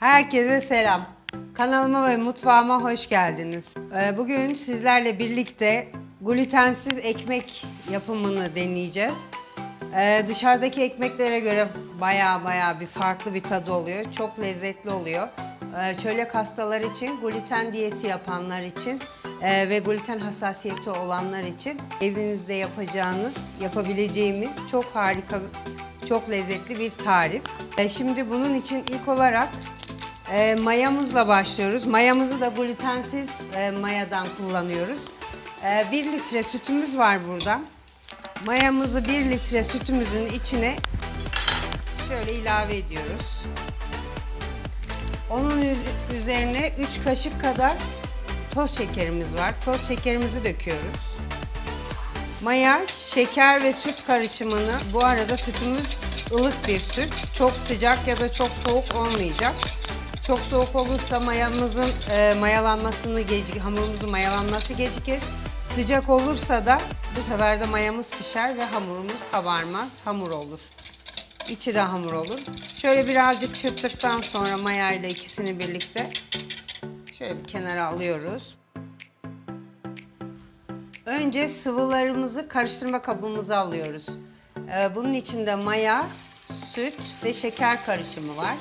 Herkese selam. Kanalıma ve mutfağıma hoş geldiniz. Ee, Bugün sizlerle birlikte glutensiz ekmek yapımını deneyeceğiz. Ee, Dışarıdaki ekmeklere göre baya baya bir farklı bir tadı oluyor. Çok lezzetli oluyor. Ee, Çölyak hastalar için, gluten diyeti yapanlar için e, ve gluten hassasiyeti olanlar için evinizde yapacağınız, yapabileceğimiz çok harika, çok lezzetli bir tarif. Şimdi bunun için ilk olarak e, mayamızla başlıyoruz. Mayamızı da glutensiz e, mayadan kullanıyoruz. E, 1 litre sütümüz var burada. Mayamızı 1 litre sütümüzün içine şöyle ilave ediyoruz. Onun üz- üzerine 3 kaşık kadar toz şekerimiz var. Toz şekerimizi döküyoruz. Maya, şeker ve süt karışımını bu arada sütümüz ılık bir süt. Çok sıcak ya da çok soğuk olmayacak. Çok soğuk olursa mayamızın e, mayalanmasını gecik, hamurumuzun mayalanması gecikir. Sıcak olursa da bu sefer de mayamız pişer ve hamurumuz kabarmaz, hamur olur. İçi de hamur olur. Şöyle birazcık çırptıktan sonra maya ile ikisini birlikte şöyle bir kenara alıyoruz. Önce sıvılarımızı karıştırma kabımıza alıyoruz. Ee, bunun içinde maya, süt ve şeker karışımı var.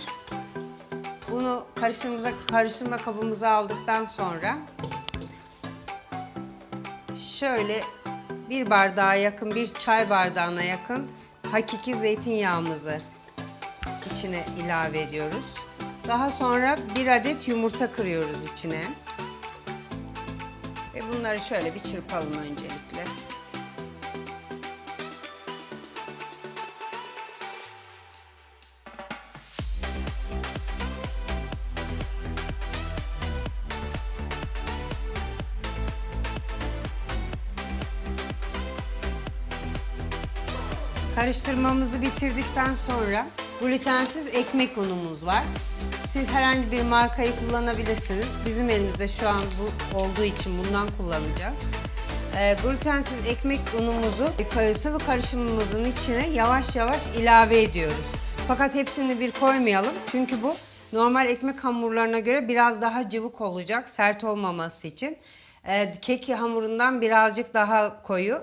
Bunu karıştırma, karıştırma kabımıza aldıktan sonra şöyle bir bardağa yakın, bir çay bardağına yakın hakiki zeytinyağımızı içine ilave ediyoruz. Daha sonra bir adet yumurta kırıyoruz içine. Ve bunları şöyle bir çırpalım öncelikle. Karıştırmamızı bitirdikten sonra glutensiz ekmek unumuz var. Siz herhangi bir markayı kullanabilirsiniz. Bizim elimizde şu an bu olduğu için bundan kullanacağız. Ee, glutensiz ekmek unumuzu e, sıvı karışımımızın içine yavaş yavaş ilave ediyoruz. Fakat hepsini bir koymayalım çünkü bu normal ekmek hamurlarına göre biraz daha cıvık olacak sert olmaması için. Ee, kek hamurundan birazcık daha koyu.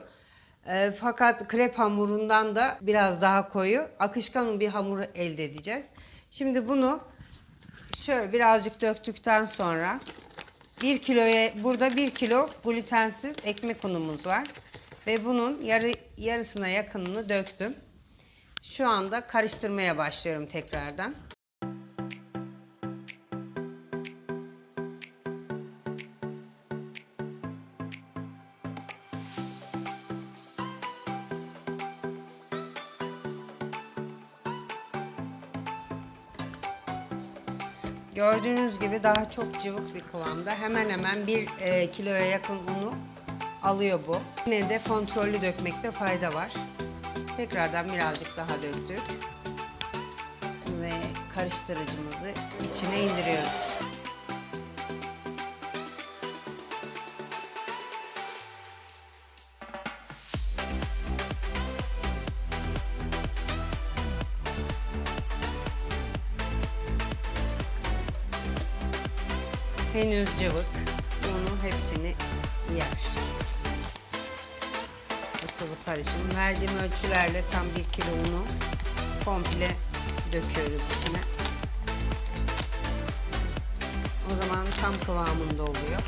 E, fakat krep hamurundan da biraz daha koyu, akışkan bir hamur elde edeceğiz. Şimdi bunu şöyle birazcık döktükten sonra 1 kiloya burada 1 kilo glutensiz ekmek unumuz var ve bunun yarı yarısına yakınını döktüm. Şu anda karıştırmaya başlıyorum tekrardan. Gördüğünüz gibi daha çok cıvık bir kıvamda. Hemen hemen 1 kiloya yakın unu alıyor bu. Yine de kontrollü dökmekte fayda var. Tekrardan birazcık daha döktük. Ve karıştırıcımızı içine indiriyoruz. Henüz cıvık. Unu hepsini yer. Bu sıvı karışım. Verdiğim ölçülerle tam bir kilo unu komple döküyoruz içine. O zaman tam kıvamında oluyor.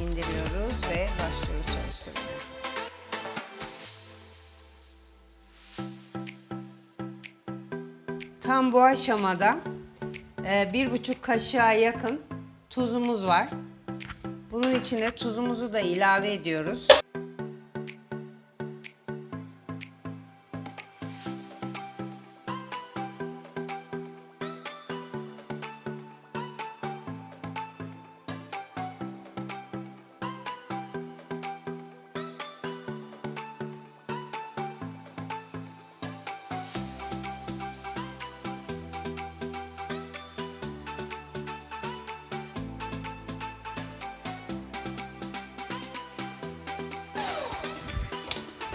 İndiriyoruz ve başlıyoruz çalıştırmaya. Tam bu aşamada e, bir buçuk kaşığa yakın tuzumuz var. Bunun içine tuzumuzu da ilave ediyoruz.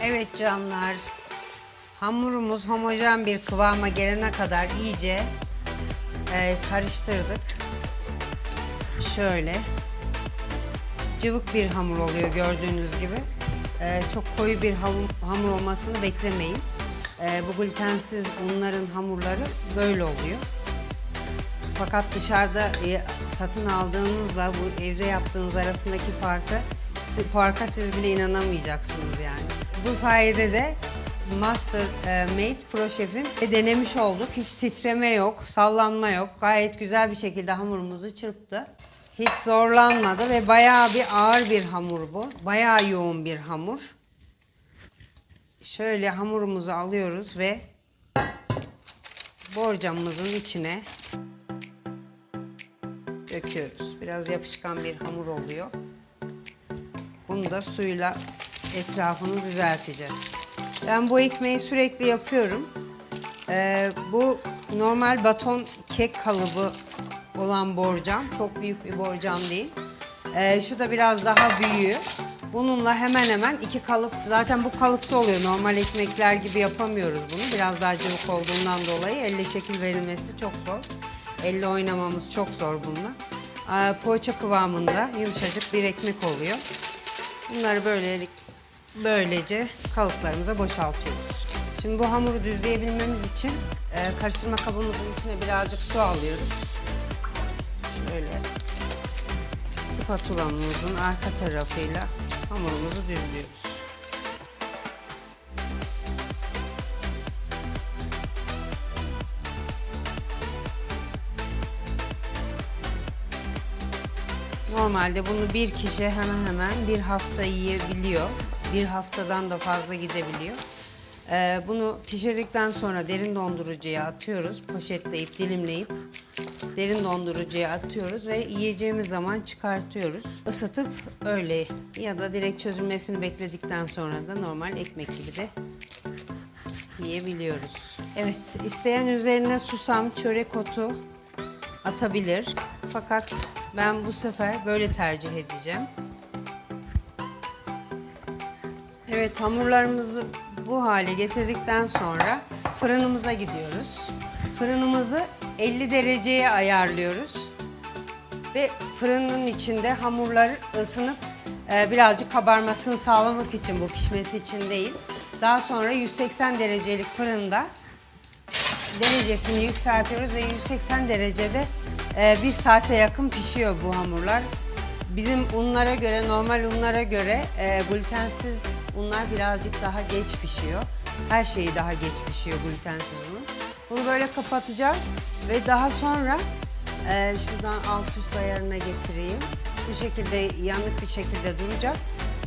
Evet canlar. Hamurumuz homojen bir kıvama gelene kadar iyice e, karıştırdık. Şöyle. Cıvık bir hamur oluyor gördüğünüz gibi. E, çok koyu bir hamur, hamur olmasını beklemeyin. E, bu glutensiz unların hamurları böyle oluyor. Fakat dışarıda e, satın aldığınızla bu evde yaptığınız arasındaki farkı farka siz bile inanamayacaksınız yani. Bu sayede de Master e, Made Pro Chef'in denemiş olduk. Hiç titreme yok, sallanma yok. Gayet güzel bir şekilde hamurumuzu çırptı. Hiç zorlanmadı ve bayağı bir ağır bir hamur bu. Bayağı yoğun bir hamur. Şöyle hamurumuzu alıyoruz ve borcamımızın içine döküyoruz. Biraz yapışkan bir hamur oluyor. Bunu da suyla etrafını düzelteceğiz. Ben bu ekmeği sürekli yapıyorum. Ee, bu normal baton kek kalıbı olan borcam. Çok büyük bir borcam değil. Ee, şu da biraz daha büyüğü. Bununla hemen hemen iki kalıp, zaten bu kalıpta oluyor. Normal ekmekler gibi yapamıyoruz bunu. Biraz daha cıvık olduğundan dolayı elle şekil verilmesi çok zor. Elle oynamamız çok zor bununla. Ee, poğaça kıvamında yumuşacık bir ekmek oluyor. Bunları böylelik böylece kalıplarımıza boşaltıyoruz. Şimdi bu hamuru düzleyebilmemiz için e, karıştırma kabımızın içine birazcık su alıyoruz. Şöyle spatulamızın arka tarafıyla hamurumuzu düzlüyoruz. Normalde bunu bir kişi hemen hemen bir hafta yiyebiliyor. Bir haftadan da fazla gidebiliyor. Ee, bunu pişirdikten sonra derin dondurucuya atıyoruz. Poşetleyip, dilimleyip derin dondurucuya atıyoruz ve yiyeceğimiz zaman çıkartıyoruz. Isıtıp öyle ya da direkt çözülmesini bekledikten sonra da normal ekmek gibi de yiyebiliyoruz. Evet, isteyen üzerine susam, çörek otu atabilir. Fakat ben bu sefer böyle tercih edeceğim. Evet hamurlarımızı bu hale getirdikten sonra fırınımıza gidiyoruz. Fırınımızı 50 dereceye ayarlıyoruz. Ve fırının içinde hamurlar ısınıp e, birazcık kabarmasını sağlamak için bu pişmesi için değil. Daha sonra 180 derecelik fırında derecesini yükseltiyoruz ve 180 derecede e, bir saate yakın pişiyor bu hamurlar. Bizim unlara göre, normal unlara göre e, glutensiz unlar birazcık daha geç pişiyor. Her şeyi daha geç pişiyor glutensiz unun. Bunu böyle kapatacağız ve daha sonra e, şuradan alt üst ayarına getireyim. Bu şekilde yanık bir şekilde duracak.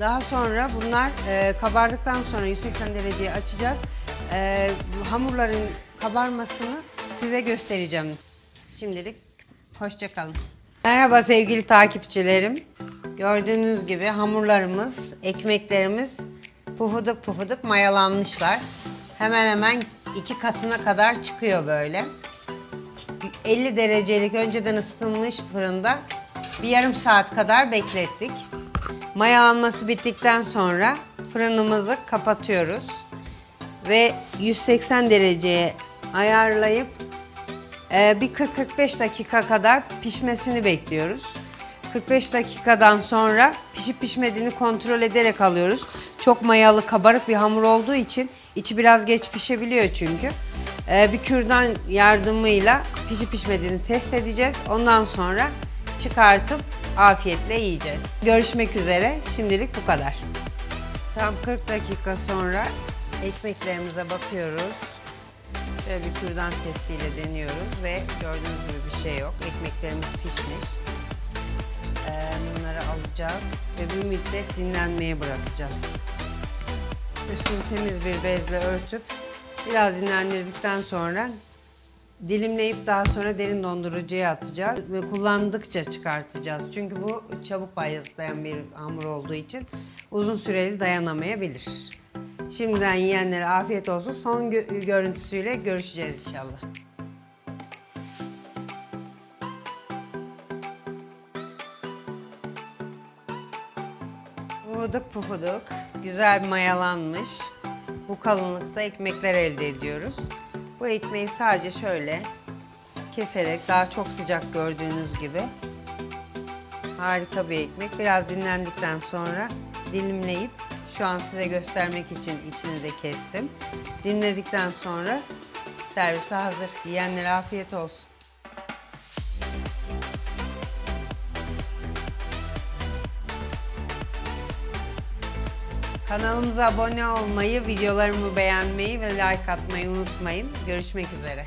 Daha sonra bunlar e, kabardıktan sonra 180 dereceye açacağız. E, hamurların kabarmasını size göstereceğim. Şimdilik hoşçakalın. Merhaba sevgili takipçilerim. Gördüğünüz gibi hamurlarımız, ekmeklerimiz pufuduk pufuduk mayalanmışlar. Hemen hemen iki katına kadar çıkıyor böyle. 50 derecelik önceden ısıtılmış fırında bir yarım saat kadar beklettik. Mayalanması bittikten sonra fırınımızı kapatıyoruz ve 180 dereceye ayarlayıp e, bir 40-45 dakika kadar pişmesini bekliyoruz. 45 dakikadan sonra pişip pişmediğini kontrol ederek alıyoruz. Çok mayalı kabarık bir hamur olduğu için içi biraz geç pişebiliyor çünkü. E, bir kürdan yardımıyla pişip pişmediğini test edeceğiz. Ondan sonra çıkartıp afiyetle yiyeceğiz. Görüşmek üzere. Şimdilik bu kadar. Tam 40 dakika sonra ekmeklerimize bakıyoruz. Şöyle bir kürdan testiyle deniyoruz ve gördüğünüz gibi bir şey yok. Ekmeklerimiz pişmiş. Ee, bunları alacağız ve bir müddet dinlenmeye bırakacağız. Üstünü temiz bir bezle örtüp biraz dinlendirdikten sonra dilimleyip daha sonra derin dondurucuya atacağız ve kullandıkça çıkartacağız. Çünkü bu çabuk bayatlayan bir hamur olduğu için uzun süreli dayanamayabilir. Şimdiden yiyenlere afiyet olsun. Son gö- görüntüsüyle görüşeceğiz inşallah. Pufuduk pufuduk, güzel mayalanmış. Bu kalınlıkta ekmekler elde ediyoruz. Bu ekmeği sadece şöyle keserek daha çok sıcak gördüğünüz gibi. Harika bir ekmek. Biraz dinlendikten sonra dilimleyip şu an size göstermek için içini de kestim. Dinledikten sonra servise hazır. Yiyenlere afiyet olsun. Kanalımıza abone olmayı, videolarımı beğenmeyi ve like atmayı unutmayın. Görüşmek üzere.